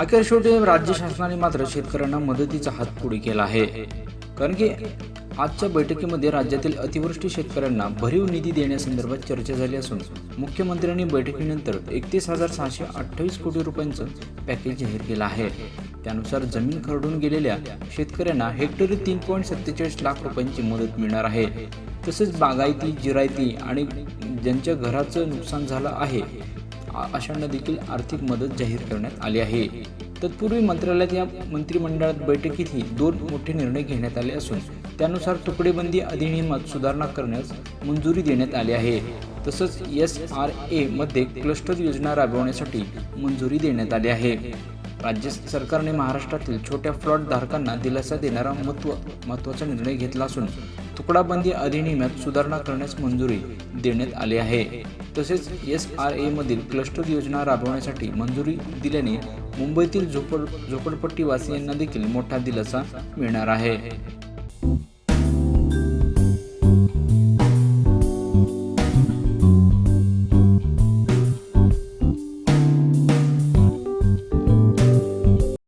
अखेर शेवटी राज्य शासनाने मात्र शेतकऱ्यांना मदतीचा हात पुढे केला आहे. कारण की आजच्या बैठकीमध्ये राज्यातील अतिवृष्टी शेतकऱ्यांना भरीव निधी देण्यासंदर्भात चर्चा झाली असून मुख्यमंत्र्यांनी बैठकीनंतर एकतीस हजार सहाशे अठ्ठावीस कोटी रुपयांचं पॅकेज जाहीर केलं आहे. त्यानुसार जमीन खरडून गेलेल्या शेतकऱ्यांना हेक्टरी तीन पॉईंट सत्तेचाळीस लाख रुपयांची मदत मिळणार आहे. तसेच बागायती जिरायती आणि ज्यांच्या घराचं नुकसान झालं आहे अशांना देखील आर्थिक मदत जाहीर करण्यात आली आहे. तत्पूर्वी मंत्रालयात या मंत्रिमंडळात बैठकीतही दोन मोठे निर्णय घेण्यात आले असून त्यानुसार तुकडेबंदी अधिनियमात सुधारणा करण्यास मंजुरी देण्यात आली आहे. तसंच एस आर एमध्ये मध्ये क्लस्टर योजना राबवण्यासाठी मंजुरी देण्यात आली आहे. राज्य सरकारने महाराष्ट्रातील छोट्या प्लॉट धारकांना दिलासा देणारा महत्त्व महत्त्वाचा निर्णय घेतला असून तुकडाबंदी अधिनियमात सुधारणा करण्यास मंजुरी देण्यात आली आहे. तसेच एस आर ए मधील क्लस्टर योजना राबवण्यासाठी मंजुरी दिल्याने मुंबईतील झोपड झोपडपट्टीवासियांना देखील मोठा दिलासा मिळणार आहे.